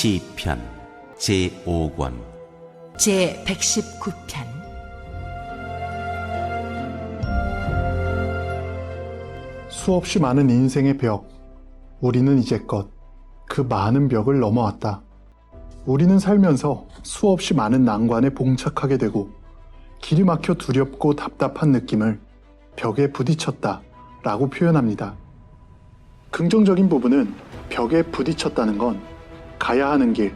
시편 제5권 제 119편 수없이 많은 인생의 벽. 우리는 이제껏 그 많은 벽을 넘어왔다. 우리는 살면서 수없이 많은 난관에 봉착하게 되고 길이 막혀 두렵고 답답한 느낌을 벽에 부딪혔다 라고 표현합니다. 긍정적인 부분은 벽에 부딪혔다는 건 가야 하는 길,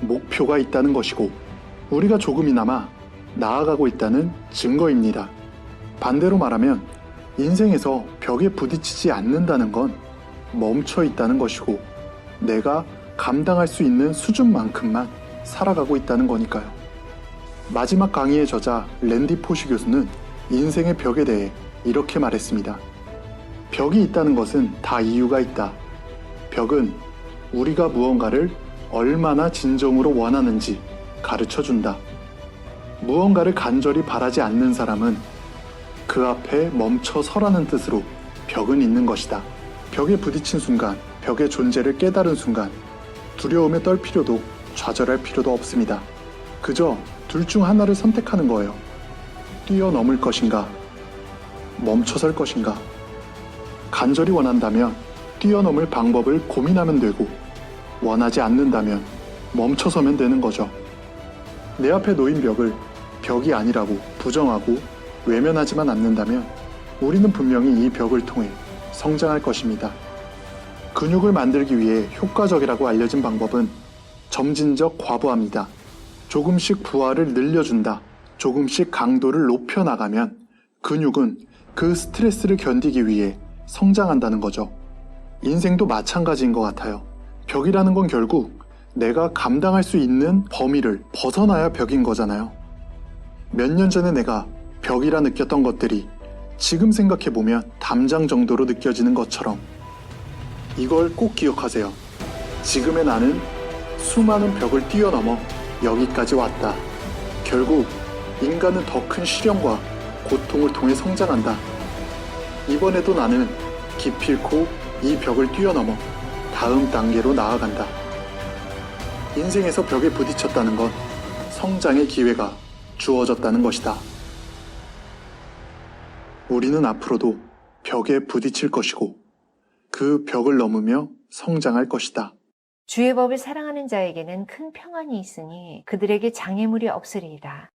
목표가 있다는 것이고 우리가 조금이나마 나아가고 있다는 증거입니다. 반대로 말하면 인생에서 벽에 부딪히지 않는다는 건 멈춰 있다는 것이고 내가 감당할 수 있는 수준만큼만 살아가고 있다는 거니까요. 마지막 강의의 저자 랜디 포시 교수는 인생의 벽에 대해 이렇게 말했습니다. 벽이 있다는 것은 다 이유가 있다. 벽은 우리가 무언가를 얼마나 진정으로 원하는지 가르쳐 준다. 무언가를 간절히 바라지 않는 사람은 그 앞에 멈춰 서라는 뜻으로 벽은 있는 것이다. 벽에 부딪힌 순간, 벽의 존재를 깨달은 순간, 두려움에 떨 필요도 좌절할 필요도 없습니다. 그저 둘 중 하나를 선택하는 거예요. 뛰어넘을 것인가, 멈춰설 것인가. 간절히 원한다면 뛰어넘을 방법을 고민하면 되고, 원하지 않는다면 멈춰서면 되는 거죠. 내 앞에 놓인 벽을 벽이 아니라고 부정하고 외면하지만 않는다면 우리는 분명히 이 벽을 통해 성장할 것입니다. 근육을 만들기 위해 효과적이라고 알려진 방법은 점진적 과부하입니다. 조금씩 부하를 늘려준다. 조금씩 강도를 높여나가면 근육은 그 스트레스를 견디기 위해 성장한다는 거죠. 인생도 마찬가지인 것 같아요. 벽이라는 건 결국 내가 감당할 수 있는 범위를 벗어나야 벽인 거잖아요. 몇 년 전에 내가 벽이라 느꼈던 것들이 지금 생각해보면 담장 정도로 느껴지는 것처럼 이걸 꼭 기억하세요. 지금의 나는 수많은 벽을 뛰어넘어 여기까지 왔다. 결국 인간은 더 큰 시련과 고통을 통해 성장한다. 이번에도 나는 기필코 이 벽을 뛰어넘어 다음 단계로 나아간다. 인생에서 벽에 부딪혔다는 건 성장의 기회가 주어졌다는 것이다. 우리는 앞으로도 벽에 부딪힐 것이고 그 벽을 넘으며 성장할 것이다. 주의 법을 사랑하는 자에게는 큰 평안이 있으니 그들에게 장애물이 없으리이다.